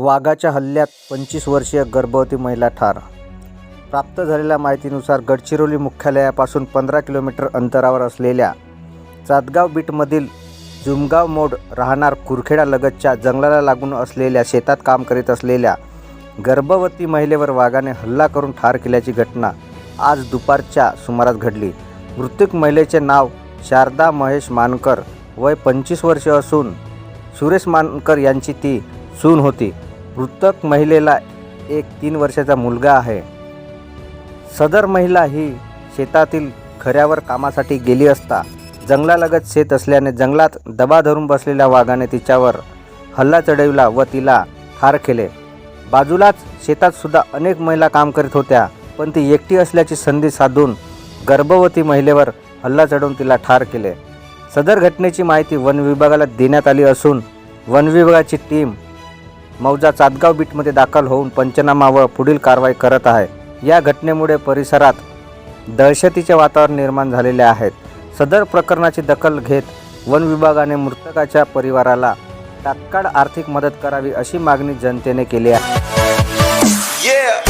वाघाच्या हल्ल्यात पंचवीस वर्षीय गर्भवती महिला ठार. प्राप्त झालेल्या माहितीनुसार गडचिरोली मुख्यालयापासून पंधरा किलोमीटर अंतरावर असलेल्या चातगाव बीटमधील जुमगाव मोड राहणार कुरखेडा लगतच्या जंगलाला लागून असलेल्या शेतात काम करीत असलेल्या गर्भवती महिलेवर वाघाने हल्ला करून ठार केल्याची घटना आज दुपारच्या सुमारास घडली. मृतक महिलेचे नाव शारदा महेश मानकर वय पंचवीस वर्ष असून सुरेश मानकर यांची ती सून होती. मृतक महिलेला एक तीन वर्षाचा मुलगा आहे. सदर महिला ही शेतातील खऱ्यावर कामासाठी गेली असता जंगलालगत शेत असल्याने जंगलात दबा धरून बसलेल्या वाघाने तिच्यावर हल्ला चढविला व तिला ठार केले. बाजूलाच शेतात सुद्धा अनेक महिला काम करीत होत्या पण ती एकटी असल्याची संधी साधून गर्भवती महिलेवर हल्ला चढवून तिला ठार केले. सदर घटनेची माहिती वन विभागाला देण्यात आली असून वन विभागाची टीम मौजा चातगाव बीटमध्ये दाखल होऊन पंचनामा व पुढील कारवाई करत आहे. या घटनेमुळे परिसरात दहशतीचे वातावरण निर्माण झालेले आहेत सदर प्रकरणाची दखल घेत वन विभागाने मृतकाच्या परिवाराला तात्काळ आर्थिक मदत करावी अशी मागणी जनतेने केली आहे. Yeah.